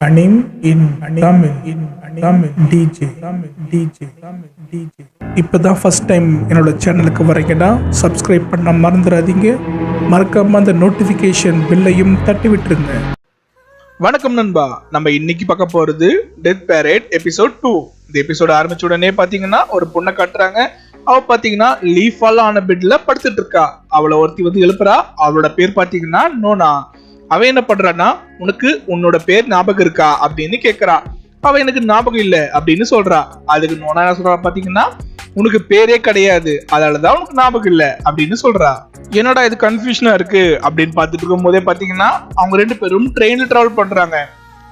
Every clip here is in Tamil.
கணின் இன் தமிழ் இன் Tamil DJ Tamil DJ Tamil DJ இப்போ தான் ஃபர்ஸ்ட் டைம் என்னோட சேனலுக்கு வரீங்கன்னா சப்ஸ்கிரைப் பண்ண மறந்துடாதீங்க. மறக்காம அந்த நோட்டிஃபிகேஷன் பில்லையும் தட்டி விட்டுருங்க வணக்கம் நண்பா. நம்ம இன்னைக்கு பார்க்க போகிறது டெத் பேரேட் எபிசோட் டூ இந்த எபிசோட் ஆரம்பிச்ச உடனே பார்த்தீங்கன்னா ஒரு பொண்ணை காட்டுறாங்க. அவ பாத்தீங்கன்னா லீஃப் ஆன பெட்ல படுத்துட்டு இருக்கா. அவளை ஒருத்தி வந்து எழுப்புறா. அவளோட பேர் பாத்தீங்கன்னா நோனா. அவன் என்ன பண்றான்னா உனக்கு உன்னோட பேர் ஞாபகம் இருக்கா அப்படின்னு கேக்குறா. அவ எனக்கு ஞாபகம் இல்லை அப்படின்னு சொல்றா. அதுக்கு நோனா என்ன சொல்றா பாத்தீங்கன்னா உனக்கு பேரே கிடையாது அதனாலதான் உனக்கு ஞாபகம் இல்லை அப்படின்னு சொல்றா. என்னடா இது கன்ஃபியூஷனா இருக்கு அப்படின்னு பார்த்துட்டு இருக்கும் போதே பாத்தீங்கன்னா அவங்க ரெண்டு பேரும் ட்ரெயின்ல டிராவல் பண்றாங்க.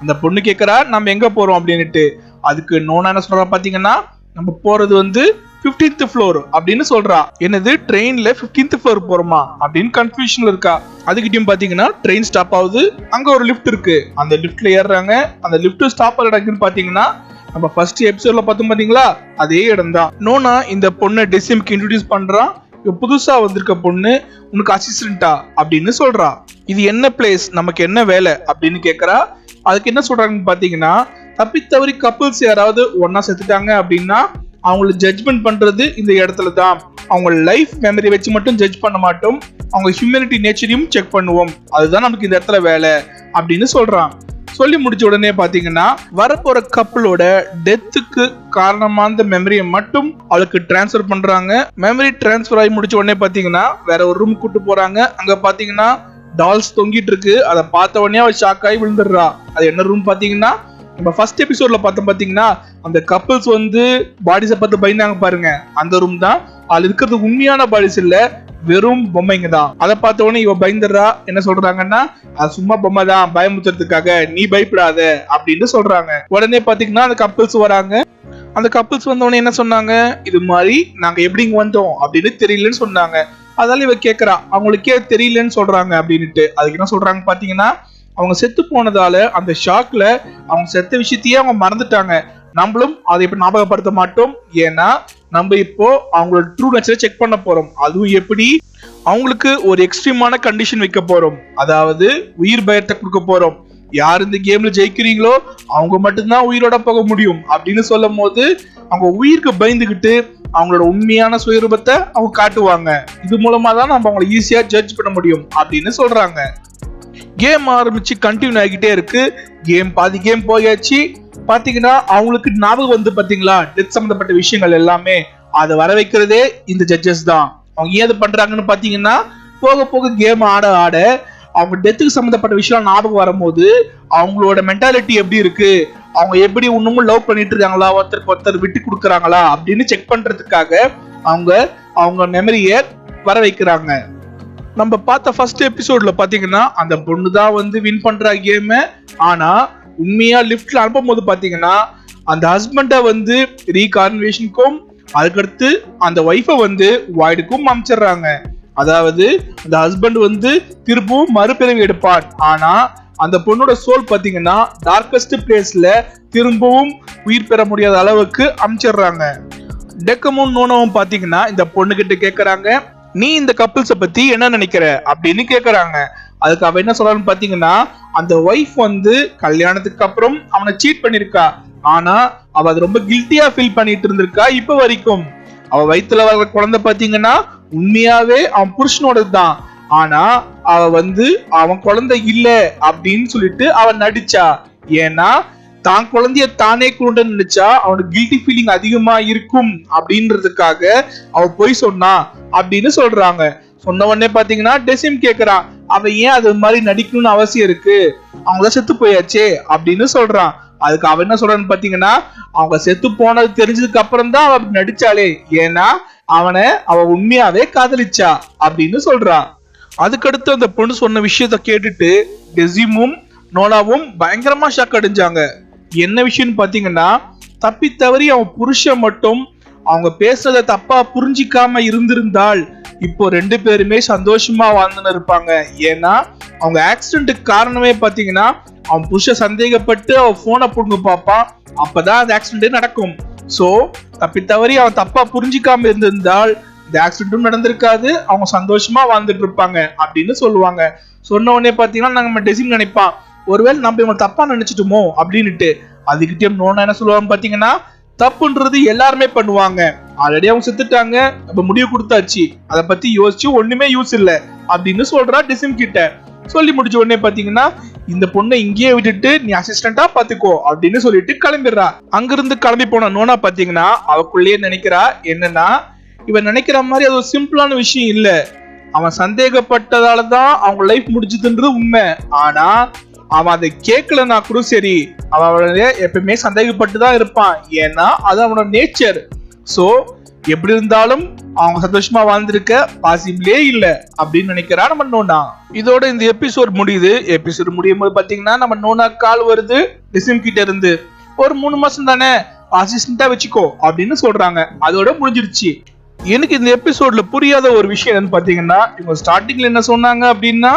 அந்த பொண்ணு கேக்குறா நம்ம எங்க போறோம் அப்படின்னுட்டு. அதுக்கு நோனா என்ன சொல்றா பாத்தீங்கன்னா நம்ம போறது வந்து 15th ஃப்ளோர் அப்படின்னு சொல்றா. என்னது? ட்ரெயின்ல 15th ஃப்ளோர் போறோமா? அப்படின்னு கன்ஃபியூஷன்ல இருக்கா. அதுக்கிட்டயும் பாத்தீங்கன்னா ட்ரெயின் ஸ்டாப் ஆகுது. அங்க ஒரு லிஃப்ட் இருக்கு. அந்த லிஃப்ட்ல ஏறுறாங்க. அந்த லிஃப்ட் ஸ்டாப் ஆகிற பாத்தீங்கன்னா நம்ம ஃபர்ஸ்ட் எபிசோட்ல பார்த்தோம் பாத்தீங்களா? அதே இடம் தான் நோனா இந்த பொண்ணை டெசிம்க்கு இன்ட்ரடியூஸ் பண்றான் இப்போ புதுசா வந்திருக்க பொண்ணு. உனக்கு அசிஸ்டண்டா அப்படின்னு சொல்றா. இது என்ன பிளேஸ் நமக்கு என்ன வேலை? அப்படின்னு கேக்குறா. அதுக்கு என்ன சொல்றாங்கன்னு பாத்தீங்கன்னா தப்பி தவறி கப்புள்ஸ் யாராவது ஒன்னா செத்துட்டாங்க அப்படின்னா அவங்கள ஜட்ஜ்மெண்ட் பண்ணுறது இந்த இடத்துல தான் அவங்க லைஃப் மெமரி வச்சு மட்டும் ஜட்ஜ் பண்ண மாட்டோம். அவங்க ஹியூமனிட்டி நேச்சரையும் செக் பண்ணுவோம். அதுதான் நமக்கு இந்த இடத்துல வேலை அப்படின்னு சொல்கிறான் சொல்லி முடிச்ச உடனே பார்த்தீங்கன்னா வரப்போகிற கப்பலோட டெத்துக்கு காரணமான மெமரியை மட்டும் அவளுக்கு டிரான்ஸ்ஃபர் பண்ணுறாங்க மெமரி டிரான்ஸ்ஃபர் ஆகி முடிச்ச உடனே பார்த்தீங்கன்னா வேற ஒரு ரூம் கூட்டு போகிறாங்க அங்கே பார்த்தீங்கன்னா டால்ஸ் தொங்கிட்டு இருக்கு. அதை பார்த்த உடனே அவள் ஷாக் ஆகி விழுந்துடுறா. அது என்ன ரூம் பார்த்தீங்கன்னா நம்ம ஃபர்ஸ்ட் எபிசோட்ல பார்த்தோம் பார்த்தீங்கன்னா அந்த கப்பல்ஸ் வந்து பாடிஸை பார்த்து பயந்தாங்க பாருங்க. அந்த ரூம் தான். அதுல இருக்கிறது உண்மையான பாடிஸ் இல்ல வெறும் பொம்மைங்க தான். அதை பார்த்த உடனே இவ பயந்துடுறா. என்ன சொல்றாங்கன்னா அது சும்மா பொம்மை தான். பயமுத்துறதுக்காக நீ பயப்படாத அப்படின்னு சொல்றாங்க. உடனே பாத்தீங்கன்னா அந்த கப்பல்ஸ் வராங்க. அந்த கப்பல்ஸ் வந்த உடனே என்ன சொன்னாங்க? இது மாதிரி நாங்க எப்படி இங்க வந்தோம்? அப்படின்னு தெரியலன்னு சொன்னாங்க. அதால இவ கேக்குறா. அவங்களுக்கே தெரியலன்னு சொல்றாங்க அப்படின்னுட்டு. அதுக்கு என்ன சொல்றாங்க பாத்தீங்கன்னா அவங்க செத்து போனதால அந்த ஷாக்ல அவங்க செத்த விஷயத்தையே அவங்க மறந்துட்டாங்க. நம்மளும் அதை இப்ப ஞாபகப்படுத்த மாட்டோம்? ஏன்னா நம்ம இப்போ அவங்களோட ட்ரூ நேச்சரை செக் பண்ண போறோம். அதுவும் எப்படி? அவங்களுக்கு ஒரு எக்ஸ்ட்ரீமான கண்டிஷன் வைக்க போறோம். அதாவது உயிர் பயத்தை கொடுக்க போறோம். யார் இந்த கேம்ல ஜெயிக்கிறீங்களோ அவங்க மட்டும்தான் உயிரோட போக முடியும் அப்படின்னு சொல்லும் போது அவங்க உயிருக்கு பயந்துகிட்டு அவங்களோட உண்மையான சுயரூபத்தை அவங்க காட்டுவாங்க. இது மூலமா தான் நம்ம அவங்களை ஈஸியா ஜட்ஜ் பண்ண முடியும் அப்படின்னு சொல்றாங்க. கேம் ஆரம்பிச்சு கண்டினியூ ஆகிட்டே இருக்கு. கேம் பாதி கேம் போயாச்சு. பாத்தீங்கன்னா அவங்களுக்கு ஞாபகம் வந்து பாத்தீங்களா? டெத் சம்பந்தப்பட்ட விஷயங்கள் எல்லாமே அதை வர வைக்கிறதே இந்த ஜட்ஜஸ் தான். அவங்க ஏது பண்றாங்கன்னு பாத்தீங்கன்னா போக போக கேம் ஆட ஆட அவங்க டெத்துக்கு சம்பந்தப்பட்ட விஷயம் ஞாபகம் வரும்போது அவங்களோட மென்டாலிட்டி எப்படி இருக்கு? அவங்க எப்படி இன்னமும் லவ் பண்ணிட்டு இருக்காங்களா? ஒருத்தருக்கு ஒருத்தர் விட்டு கொடுக்குறாங்களா? அப்படின்னு செக் பண்றதுக்காக அவங்க அவங்க மெமரியை வர வைக்கிறாங்க. நம்ம பார்த்த ஃபர்ஸ்ட் எபிசோட்ல பாத்தீங்கன்னா அந்த பொண்ணு தான் வந்து வின் பண்ற கேம் ஆனா உண்மையா லிஃப்ட்ல அனுப்பும் போது பாத்தீங்கன்னா அந்த ஹஸ்பண்டை வந்து ரீகார்னிவேஷனுக்கும் அதுக்கடுத்து அந்த ஒய்ஃபை வந்து வாய்டுக்கும் அமைச்சிடுறாங்க. அதாவது அந்த ஹஸ்பண்ட் வந்து திரும்பவும் மறுபிறவி எடுப்பான். ஆனா அந்த பொண்ணோட சோல் பாத்தீங்கன்னா டார்கஸ்ட் பிளேஸ்ல திரும்பவும் உயிர் பெற முடியாத அளவுக்கு அமைச்சிடுறாங்க. டெக்கமும் நோனவும் பாத்தீங்கன்னா இந்த பொண்ணுகிட்ட கேட்குறாங்க நீ இந்த கப்பிள்ஸ பத்தி என்ன நினைக்கிற? அப்படின்னு கேக்குறாங்க. அதுக்கு அவ என்ன சொல்றான்னு பாத்தீங்கன்னா அந்த ஒய்ஃப் வந்து கல்யாணத்துக்கு அப்புறம் அவனை சீட் பண்ணிருக்கா. ஆனா அவ அது ரொம்ப கில்ட்டியா ஃபீல் பண்ணிட்டு இருந்திருக்கா இப்ப வரைக்கும். அவ வயிற்றுல வர்ற குழந்தை பாத்தீங்கன்னா உண்மையாவே அவன் புருஷனோடது தான். ஆனா அவ வந்து அவன் குழந்தை இல்ல அப்படின்னு சொல்லிட்டு அவன் நடிச்சா. ஏன்னா தான் குழந்தைய தானே கொண்டு நினைச்சா அவனுக்கு கில்ட்டி ஃபீலிங் அதிகமா இருக்கும் அப்படின்றதுக்காக அவ போய் சொன்னா அப்படின்னு சொல்றாங்க. சொன்ன உடனே பாத்தீங்கன்னா டெசிம் கேக்குறான் அவன் ஏன் அது மாதிரி நடிக்கணும்னு அவசியம் இருக்கு? அவங்க செத்து போயாச்சே அப்படின்னு சொல்றான். அதுக்கு அவன் என்ன சொல்றான்னு பாத்தீங்கன்னா அவங்க செத்து போனது தெரிஞ்சதுக்கு அப்புறம் தான் அவன் நடிச்சாலே ஏன்னா அவனை அவ உண்மையாவே காதலிச்சா அப்படின்னு சொல்றான். அதுக்கடுத்து அந்த பொண்ணு சொன்ன விஷயத்த கேட்டுட்டு டெசிமும் நோலாவும் பயங்கரமா ஷாக் அடைஞ்சாங்க. என்ன விஷயம்னு பார்த்தீங்கன்னா தப்பி தவறி அவன் புருஷன் மட்டும் அவங்க பேசுறத தப்பா புரிஞ்சிக்காம இருந்திருந்தால் இப்போ ரெண்டு பேருமே சந்தோஷமா வாழ்ந்துன்னு இருப்பாங்க. ஏன்னா அவங்க ஆக்சிடென்ட்டுக்கு காரணமே பார்த்தீங்கன்னா அவன் புருஷன் சந்தேகப்பட்டு அவன் ஃபோனை பிடுங்க பார்ப்பான். அப்பதான் அந்த ஆக்சிடென்டே நடக்கும். ஸோ தப்பி தவறி அவன் தப்பா புரிஞ்சிக்காம இருந்திருந்தால் இந்த ஆக்சிடென்ட்டும் நடந்திருக்காது அவங்க சந்தோஷமா வாழ்ந்துட்டு இருப்பாங்க அப்படின்னு சொல்லுவாங்க. சொன்ன உடனே பாத்தீங்கன்னா நம்ம டெசின் நினைப்பான் ஒருவேளை நம்ம இவங்க தப்பா நினைச்சிட்டுமோ அப்படின்னுட்டு அதுக்கிட்டே நோனா என்ன சொல்லுவாங்க பாத்தீங்கன்னா தப்புன்றது எல்லாருமே பண்ணுவாங்க. ஆல்ரெடி அவங்க செத்துட்டாங்க அப்ப முடிவு கொடுத்தாச்சு. அதை பத்தி யோசிச்சு ஒண்ணுமே யூஸ் இல்ல அப்படின்னு சொல்றா டிசிம் கிட்ட. சொல்லி முடிச்ச உடனே பாத்தீங்கன்னா இந்த பொண்ணை இங்கேயே விட்டுட்டு நீ அசிஸ்டண்டா பாத்துக்கோ அப்படின்னு சொல்லிட்டு கிளம்பிடுறா. அங்கிருந்து கிளம்பி போன நோனா பாத்தீங்கன்னா அவக்குள்ளேயே நினைக்கிறா என்னன்னா இவன் நினைக்கிற மாதிரி அது ஒரு சிம்பிளான விஷயம் இல்ல. அவன் சந்தேகப்பட்டதால தான் அவங்க லைஃப் முடிஞ்சதுன்றது உண்மை. ஆனா அவன் அதை கேட்கலன்னா கூட சரி அவன் அவனை எப்பவுமே சந்தேகப்பட்டு தான் இருப்பான். ஏன்னா அது அவனோட நேச்சர் ஸோ எப்படி இருந்தாலும் அவங்க சந்தோஷமா வாழ்ந்திருக்க பாசிபிளே இல்ல அப்படின்னு நினைக்கிறா நம்ம நோனா. இதோட இந்த எபிசோட் முடியுது. எபிசோட் முடியும் போது பாத்தீங்கன்னா நம்ம நோனா கால் வருது டிசிம் கிட்ட இருந்து. ஒரு மூணு மாசம் தானே அசிஸ்டண்டா வச்சுக்கோ அப்படின்னு சொல்றாங்க. அதோட முடிஞ்சிருச்சு. எனக்கு இந்த எபிசோட்ல புரியாத ஒரு விஷயம் என்னன்னு பாத்தீங்கன்னா இவங்க ஸ்டார்டிங்ல என்ன சொன்னாங்க அப்படின்னா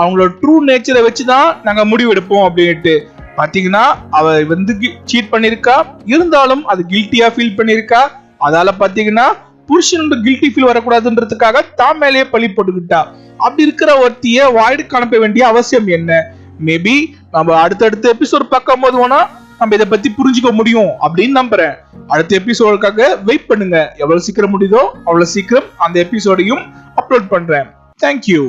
அவங்களோட ட்ரூ நேச்சரை வச்சு தான் நாங்கள் முடிவெடுப்போம் அப்படின்ட்டு பார்த்தீங்கன்னா அவள் வந்து சீட் பண்ணியிருக்கா. இருந்தாலும் அது கில்ட்டியாக ஃபீல் பண்ணியிருக்கா. அதால் பார்த்தீங்கன்னா புருஷனோட கில்ட்டி ஃபீல் வரக்கூடாதுன்றதுக்காக தான் மேலேயே பழி போட்டுக்கிட்டா. அப்படி இருக்கிற ஒருத்திய வாய்டுக்கு அனுப்ப வேண்டிய அவசியம் என்ன? மேபி நம்ம அடுத்தடுத்த எபிசோட் பார்க்கும் போது வேணா நம்ம இதை பத்தி புரிஞ்சுக்க முடியும் அப்படின்னு நம்புறேன். அடுத்த எபிசோடுக்காக வெயிட் பண்ணுங்க. எவ்வளவு சீக்கிரம் முடியுதோ அவ்வளவு சீக்கிரம் அந்த எபிசோடையும் அப்லோட் பண்றேன். தேங்க்யூ